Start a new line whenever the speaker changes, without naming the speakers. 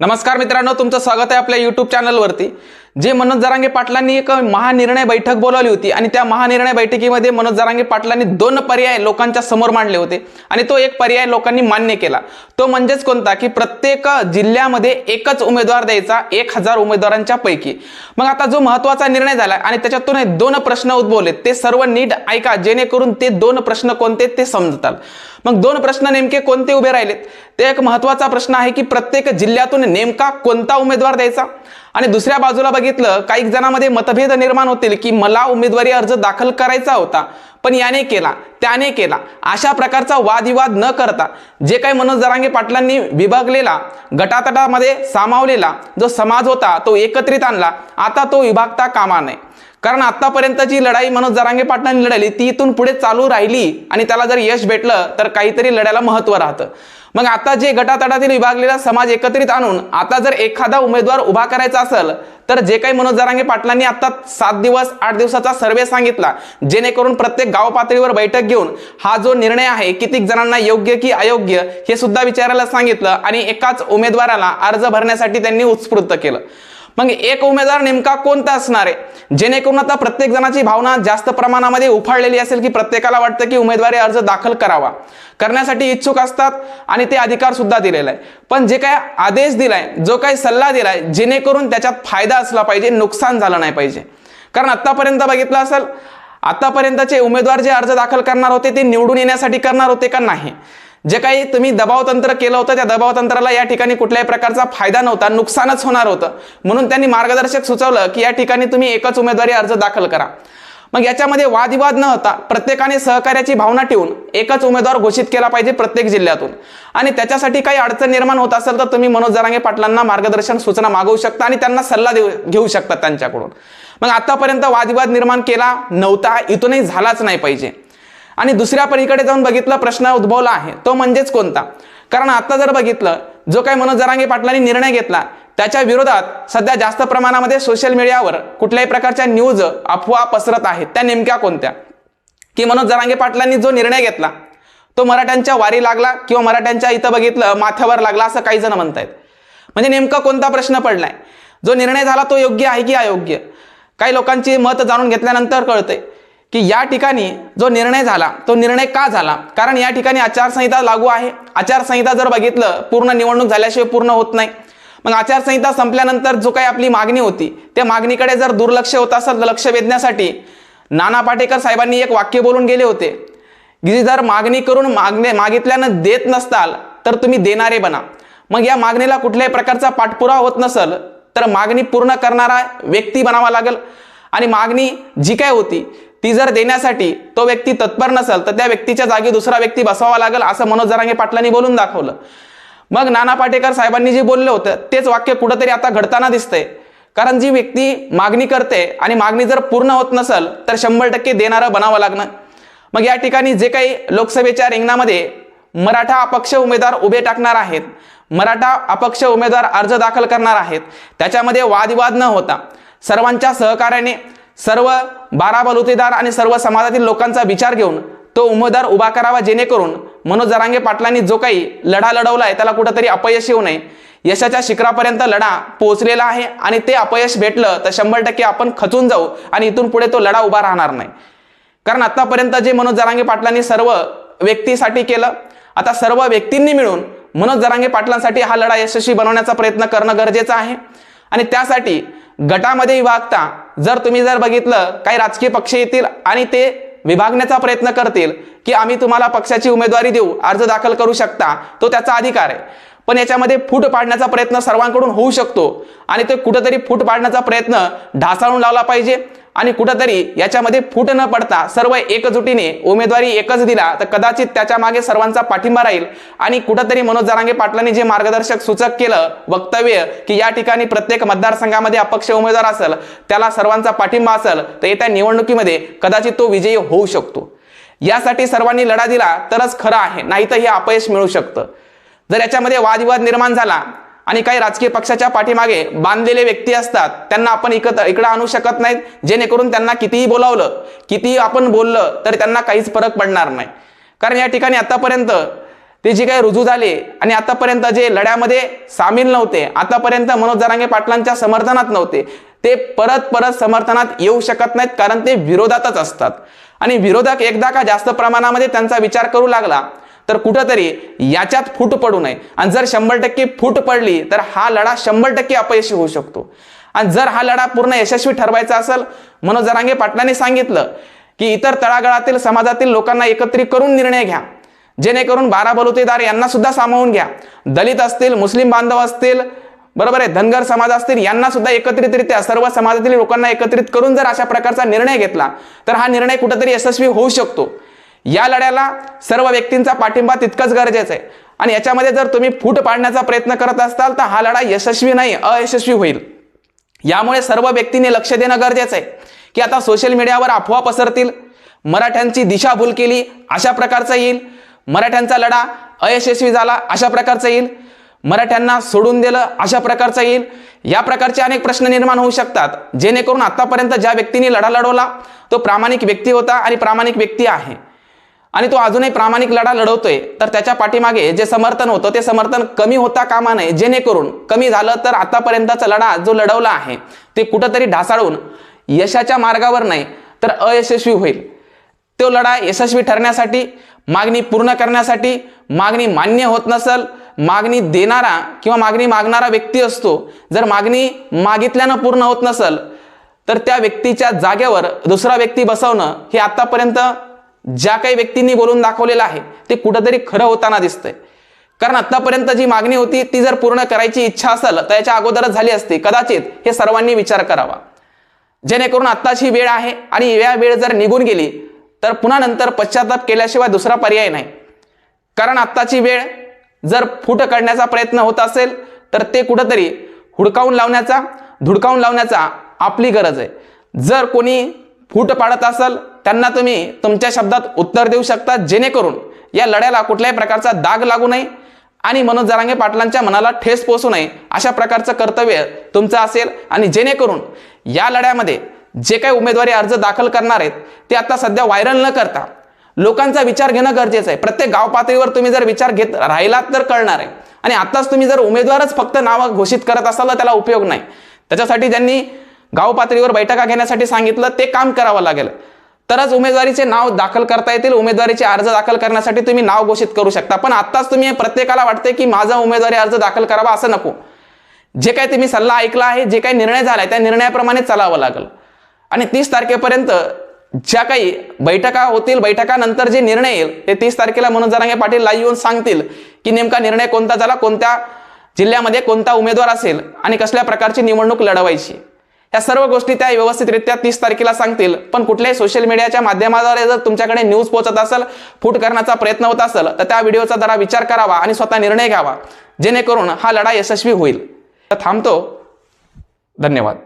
नमस्कार मित्रांनो तुमचं स्वागत आहे आपल्या युट्यूब चॅनलवरती जे मनोज जरांगे पाटलांनी एक महानिर्णय बैठक बोलावली होती आणि त्या महानिर्णय बैठकीमध्ये मनोज जरांगे पाटलांनी दोन पर्याय लोकांच्या समोर मांडले होते आणि तो एक पर्याय लोकांनी मान्य केला. तो म्हणजेच कोणता की प्रत्येक जिल्ह्यामध्ये एकच उमेदवार द्यायचा एक हजार उमेदवारांच्या पैकी. मग आता जो महत्त्वाचा निर्णय झाला आणि त्याच्यातून हे दोन प्रश्न उद्भवले ते सर्व नीट ऐका जेणेकरून ते दोन प्रश्न कोणते ते समजतात. मग दोन प्रश्न नेमके कोणते उभे राहिलेत? ते एक महत्त्वाचा प्रश्न आहे की प्रत्येक जिल्ह्यातून नेमका कोणता उमेदवार द्यायचा? आणि दुसऱ्या बाजूला बघितलं काही जणांमध्ये मतभेद निर्माण होतील की मला उमेदवारी अर्ज दाखल करायचा होता पण याने केला त्याने केला. अशा प्रकारचा वादविवाद न करता जे काही मनोज जरांगे पाटलांनी विभागलेला गटातटामध्ये सामावलेला जो समाज होता तो एकत्रित आणला. आता तो विभागता कामा नये. कारण आतापर्यंतची लढाई मनोज जरांगे पाटलांनी लढली ती इथून पुढे चालू राहिली आणि त्याला जर यश भेटलं तर काहीतरी लढायला महत्त्व राहतं. मग आता जे गटातटातील विभागलेला समाज एकत्रित आणून आता जर एखादा उमेदवार उभा करायचा असेल तर जे काही मनोज जरांगे पाटलांनी आता सात दिवस आठ दिवसाचा सर्वे सांगितला जेणेकरून प्रत्येक गाव पातळीवर बैठक घेऊन हा जो निर्णय आहे कितीक जणांना योग्य की अयोग्य हे सुद्धा विचारायला सांगितलं आणि एकाच उमेदवाराला अर्ज भरण्यासाठी त्यांनी उत्स्फूर्त केलं. मग एक उमेदवार नेमका कोणता असणार आहे? जेणेकरून आता प्रत्येक जणाची भावना जास्त प्रमाणामध्ये उफाळलेली असेल की प्रत्येकाला वाटतं की उमेदवारी अर्ज दाखल करावा. करण्यासाठी इच्छुक असतात आणि ते अधिकार सुद्धा दिलेला आहे. पण जे काय आदेश दिलाय जो काही सल्ला दिलाय जेणेकरून त्याच्यात फायदा असला पाहिजे नुकसान झालं नाही पाहिजे. कारण आतापर्यंत बघितलं असेल आतापर्यंतचे उमेदवार जे अर्ज दाखल करणार होते ते निवडून येण्यासाठी करणार होते का नाही? जे काही तुम्ही दबाव तंत्र केलं होतं त्या दबाव तंत्राला या ठिकाणी कुठल्याही प्रकारचा फायदा नव्हता नुकसानच होणार होतं. म्हणून त्यांनी मार्गदर्शक सुचवलं की या ठिकाणी तुम्ही एकच उमेदवारी अर्ज दाखल करा. मग याच्यामध्ये वादविवाद न होता प्रत्येकाने सहकार्याची भावना ठेवून एकच उमेदवार घोषित केला पाहिजे प्रत्येक जिल्ह्यातून. आणि त्याच्यासाठी काही अडचण निर्माण होत असेल तर तुम्ही मनोज जरांगे पाटलांना मार्गदर्शन सूचना मागवू शकता आणि त्यांना सल्ला देऊ घेऊ शकता त्यांच्याकडून. मग आतापर्यंत वादविवाद निर्माण केला नव्हता इथूनही झालाच नाही पाहिजे. आणि दुसऱ्या पलीकडे जाऊन बघितलं प्रश्न उद्भवला आहे. तो म्हणजेच कोणता? कारण आता जर बघितलं जो काही मनोज जरांगे पाटलांनी निर्णय घेतला त्याच्या विरोधात सध्या जास्त प्रमाणामध्ये सोशल मीडियावर कुठल्याही प्रकारच्या न्यूज अफवा पसरत आहेत. त्या नेमक्या कोणत्या? की मनोज जरांगे पाटलांनी जो निर्णय घेतला तो मराठ्यांच्या वारी लागला किंवा मराठ्यांच्या इथं बघितलं माथ्यावर लागला असं काही जण म्हणतायत. म्हणजे नेमका कोणता प्रश्न पडलाय? जो निर्णय झाला तो योग्य आहे की अयोग्य? काही लोकांची मत जाणून घेतल्यानंतर कळतंय. की या ठिकाणी जो निर्णय झाला तो निर्णय का झाला? कारण या ठिकाणी आचारसंहिता लागू आहे. आचारसंहिता जर बघितलं पूर्ण निवडणूक झाल्याशिवाय पूर्ण होत नाही. मग आचारसंहिता संपल्यानंतर जो काही आपली मागणी होती त्या मागणीकडे जर दुर्लक्ष होत असेल तर लक्ष वेधण्यासाठी नाना पाटेकर साहेबांनी एक वाक्य बोलून गेले होते की जर मागणी करून मागणे मागितल्यानं देत नसताल तर तुम्ही देणारे बना. मग या मागणीला कुठल्याही प्रकारचा पाठपुरावा होत नसेल तर मागणी पूर्ण करणारा व्यक्ती बनावा लागेल. आणि मागणी जी काय होती ती जर देण्यासाठी तो व्यक्ती तत्पर नसेल तर त्या व्यक्तीच्या जागी दुसरा व्यक्ती बसवावा लागेल असं मनोज जरांगे पाटलांनी बोलून दाखवलं. मग नाना पाटेकर साहेबांनी जे बोललं होतं तेच वाक्य कुठंतरी आता घडताना दिसतंय. कारण जी व्यक्ती मागणी करते आणि मागणी जर पूर्ण होत नसेल तर शंभर टक्के देणारं बनावं लागणं. मग या ठिकाणी जे काही लोकसभेच्या रिंगणामध्ये मराठा अपक्ष उमेदवार उभे टाकणार आहेत मराठा अपक्ष उमेदवार अर्ज दाखल करणार आहेत त्याच्यामध्ये वादविवाद न होता सर्वांच्या सहकार्याने सर्व बारा बलुतेदार आणि सर्व समाजातील लोकांचा विचार घेऊन तो उमेदवार उभा करावा जेणेकरून मनोज जरांगे पाटलांनी जो काही लढा लढवला आहे त्याला कुठंतरी अपयश येऊ नये. यशाच्या शिखरापर्यंत लढा पोहोचलेला आहे आणि ते अपयश भेटलं तर शंभर टक्के आपण खचून जाऊ आणि इथून पुढे तो लढा उभा राहणार नाही. कारण आतापर्यंत जे मनोज जरांगे पाटलांनी सर्व व्यक्तीसाठी केलं आता सर्व व्यक्तींनी मिळून मनोज जरांगे पाटलांसाठी हा लढा यशस्वी बनवण्याचा प्रयत्न करणं गरजेचं आहे. आणि त्यासाठी गटामध्ये विभागता जर तुम्ही जर बघितलं काही राजकीय पक्ष येतील आणि ते विभागण्याचा प्रयत्न करतील की आम्ही तुम्हाला पक्षाची उमेदवारी देऊ अर्ज दाखल करू शकता तो त्याचा अधिकार आहे. पण याच्यामध्ये फूट पाडण्याचा प्रयत्न सर्वांकडून होऊ शकतो आणि ते कुठंतरी फूट पाडण्याचा प्रयत्न ढासाळून लावला पाहिजे. आणि कुठंतरी याच्यामध्ये फूट न पडता सर्व एकजुटीने उमेदवारी एकच दिला तर कदाचित त्याच्यामागे सर्वांचा पाठिंबा राहील. आणि कुठंतरी मनोज जरांगे पाटलांनी जे मार्गदर्शक सूचक केलं वक्तव्य की या ठिकाणी प्रत्येक मतदारसंघामध्ये अपक्ष उमेदवार असेल त्याला सर्वांचा पाठिंबा असेल तर येत्या निवडणुकीमध्ये कदाचित तो विजयी होऊ शकतो. यासाठी सर्वांनी लढा दिला तरच खरं आहे नाही तर हे अपयश मिळू शकतं. जर याच्यामध्ये वादविवाद निर्माण झाला आणि काही राजकीय पक्षाच्या पाठीमागे बांधलेले व्यक्ती असतात त्यांना आपण इकत इकडं आणू शकत नाहीत. जेणेकरून त्यांना कितीही बोलावलं कितीही आपण बोललं तर त्यांना काहीच फरक पडणार नाही. कारण या ठिकाणी आतापर्यंत ते जे काही रुजू झाले आणि आतापर्यंत जे लढ्यामध्ये सामील नव्हते आतापर्यंत मनोज जरांगे पाटलांच्या समर्थनात नव्हते ते परत परत समर्थनात येऊ शकत नाहीत कारण ते विरोधातच असतात. आणि विरोधक एकदा का जास्त प्रमाणामध्ये त्यांचा विचार करू लागला तर कुठंतरी याच्यात फूट पडू नये. आणि जर शंभर टक्के फूट पडली तर हा लढा शंभर टक्के अपयशी होऊ शकतो. आणि जर हा लढा पूर्ण यशस्वी ठरवायचा असेल मनोज जरांगे पाटलांनी सांगितलं की इतर तळागाळातील समाजातील लोकांना एकत्रित करून निर्णय घ्या. जेणेकरून बारा बलुतेदार यांना सुद्धा सामावून घ्या. दलित असतील मुस्लिम बांधव असतील बरोबर आहे धनगर समाज असतील यांना सुद्धा एकत्रितरित्या सर्व समाजातील लोकांना एकत्रित करून जर अशा प्रकारचा निर्णय घेतला तर हा निर्णय कुठेतरी यशस्वी होऊ शकतो. या लढ्याला सर्व व्यक्तींचा पाठिंबा तितकंच गरजेचं आहे. आणि याच्यामध्ये जर तुम्ही फूट पाडण्याचा प्रयत्न करत असाल तर हा लढा यशस्वी नाही अयशस्वी होईल. यामुळे सर्व व्यक्तींनी लक्ष देणं गरजेचं आहे. की आता सोशल मीडियावर अफवा पसरतील मराठ्यांची दिशाभूल केली अशा प्रकारचा येईल. मराठ्यांचा लढा अयशस्वी झाला अशा प्रकारचा येईल. मराठ्यांना सोडून दिलं अशा प्रकारचा येईल. या प्रकारचे अनेक प्रश्न निर्माण होऊ शकतात जेणेकरून आतापर्यंत ज्या व्यक्तीने लढा लढवला तो प्रामाणिक व्यक्ती होता आणि प्रामाणिक व्यक्ती आहे. आणि तो अजूनही प्रामाणिक लढा लढवतोय. तर त्याच्या पाठीमागे जे समर्थन होतं ते समर्थन कमी होता कामा नये जेणेकरून कमी झालं तर आतापर्यंतचा लढा जो लढवला आहे ते कुठंतरी ढासाळून यशाच्या मार्गावर नाही तर अयशस्वी होईल. तो लढा यशस्वी ठरण्यासाठी मागणी पूर्ण करण्यासाठी मागणी मान्य होत नसल मागणी देणारा किंवा मागणी मागणारा व्यक्ती असतो जर मागणी मागितल्यानं पूर्ण होत नसल तर त्या व्यक्तीच्या जागेवर दुसरा व्यक्ती बसवणं हे आतापर्यंत ज्या काही व्यक्तींनी बोलून दाखवलेलं आहे ते कुठंतरी खरं होताना दिसतंय. कारण आतापर्यंत जी मागणी होती ती जर पूर्ण करायची इच्छा असेल तर याच्या अगोदरच झाली असती. कदाचित हे सर्वांनी विचार करावा. जेणेकरून आत्ताची वेळ आहे आणि या वेळ जर निघून गेली तर पुन्हा नंतर पश्चाताप केल्याशिवाय दुसरा पर्याय नाही. कारण आत्ताची वेळ जर फूट काढण्याचा प्रयत्न होत असेल तर ते कुठंतरी हुडकावून लावण्याचा धुडकावून लावण्याचा आपली गरज आहे. जर कोणी फूट पाडत असेल त्यांना तुम्ही तुमच्या शब्दात उत्तर देऊ शकता जेणेकरून या लढ्याला कुठल्याही प्रकारचा दाग लागू नये आणि मनोज जरांगे पाटलांच्या मनाला ठेस पोचू नये अशा प्रकारचं कर्तव्य तुमचं असेल. आणि जेणेकरून या लढ्यामध्ये जे काही उमेदवारी अर्ज दाखल करणार आहेत ते आता सध्या व्हायरल न करता लोकांचा विचार घेणं गरजेचं आहे. प्रत्येक गाव पातळीवर तुम्ही जर विचार घेत राहिलात तर कळणार आहे. आणि आत्ताच तुम्ही जर उमेदवारच फक्त नावं घोषित करत असाल तर त्याला उपयोग नाही. त्याच्यासाठी ज्यांनी गाव पातळीवर बैठका घेण्यासाठी सांगितलं ते काम करावं लागेल. तरच उमेदवारीचे नाव दाखल करता येतील उमेदवारीचे अर्ज दाखल करण्यासाठी तुम्ही नाव घोषित करू शकता. पण आत्ताच तुम्ही प्रत्येकाला वाटते की माझा उमेदवारी अर्ज दाखल करावा असं नको. जे काही तुम्ही सल्ला ऐकला आहे जे काही निर्णय झाला आहे त्या निर्णयाप्रमाणे चालावं लागेल. आणि तीस तारखेपर्यंत ज्या काही बैठका होतील बैठकानंतर जे निर्णय येईल ते तीस तारखेला मनोज जरांगे पाटील लाईव्ह येऊन सांगतील की नेमका निर्णय कोणता झाला कोणत्या जिल्ह्यामध्ये कोणता उमेदवार असेल आणि कसल्या प्रकारची निवडणूक लढवायची. या सर्व गोष्टी त्या व्यवस्थितरित्या तीस तारखेला सांगतील. पण कुठल्याही सोशल मीडियाच्या माध्यमाद्वारे जर तुमच्याकडे न्यूज पोहोचत असेल फूट करण्याचा प्रयत्न होत असेल तर त्या व्हिडिओचा जरा विचार करावा आणि स्वतः निर्णय घ्यावा. जेणेकरून हा लढा यशस्वी होईल. तर थांबतो. धन्यवाद.